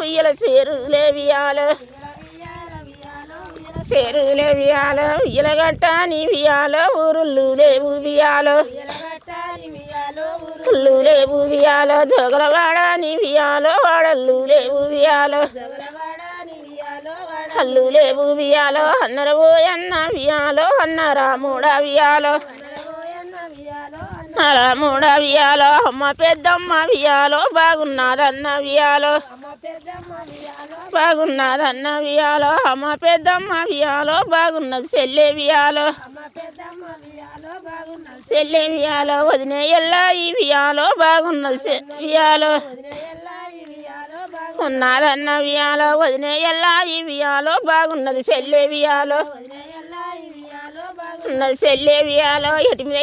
ఉయ్యల సేరులే వియాల. సేరులే వియాల ఉయ్యల గట్ట నీ ఊరుళ్ళు లేవు వియాల. ఉల్లు లేవు వియాల జోగలవాడ నీ వాడల్లు లేవు వియాల. హల్లు లేవు వియాలో అన్నర పోయన్న వియాలో అన్న వియాలో. రాముడ వియాలో అమ్మ పెద్దమ్మ వియాలో బాగున్నదన్న వియాలో. బాగున్నదన్న వియాలో అమ్మ పెద్దమ్మ వియాలో బాగున్నది చెల్లె వియాలో. చెల్లె వియాలో వదినే ఎల్లా ఈ వియాలో బాగున్నది వియాలో. ఉన్నదన్న వియాలో వదినే ఎల్లా ఈ వియాలో బాగున్నది చెల్లె వియాలో. ఉన్నది చెల్లె వియాలో ఎటి మీద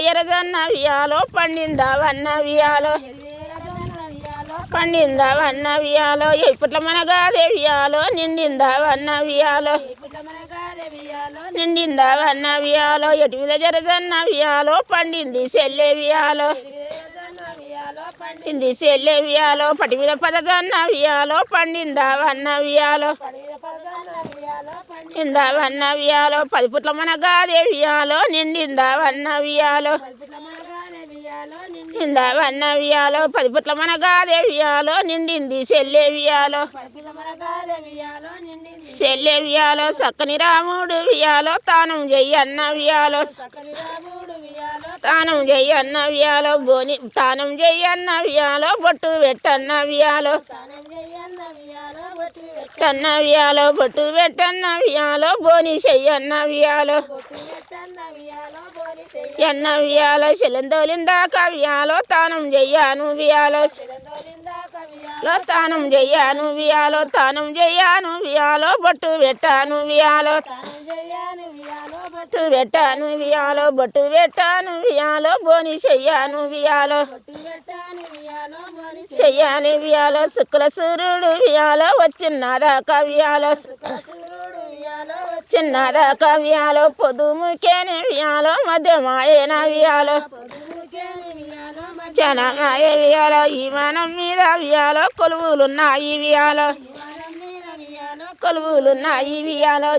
వియాలో పండిందావన్న వియాలో. పండిందా వియాలో ఇప్పట్లో మనగాదే వియాలో నిండిందావన్న వియాలో. నిండిందావన్న వియాలో ఎటు మీద వియాలో పండింది చెల్లె వియాలో. పండింది చెల్లె వియాలో పటి మీద పదదన్న వియాలో పండిందా వన్న వియాలో. నిందా వన్న వియాలో పది పుట్ల మన గాదే వియాలో నిండిందా వన్న వియాలో. నిందా వన్న వియాలో పది పుట్ల మన గాదే వియాలో నిండింది చెల్లె వియాలో చెల్లె వియాలో సక్కని రాముడు వియాలో తానం చెయ్యన్న వియాలో తానం చెయ్యన్న వియాలో బోని తానం చెయ్యన్న వియాలో బొట్టు పెట్టన్న వియాలో పెట్టన్న వియాలో బొట్టు పెట్టన్న వియాలో బోని చెయ్యన్న వియాలో ఎన్న వియాలో చెల్లెందోలిందాక వియాలో తానం చెయ్యాను వియాలో లో తానం చెయ్యాను వియాలో తానం చెయ్యాను వియాలో బొట్టు పెట్టాను వియాలో బొట్టు పెట్టాను వియాలో బొట్టు పెట్టాను వియాలో బోని చెయ్యాను వియాలో చెయ్యాని వియాలో శుక్ల సూర్యుడు వియాలో వచ్చిన్నదా కవ్యాలో చిన్నదా కవ్యాలో పొదుముకేని వియాలో మధ్యమాయన వియాలో జనమాయ వియాలో ఈ మనం మీద వియాలో కొలువులున్నాయి వియాలో కొలువులున్నాయి వియాలో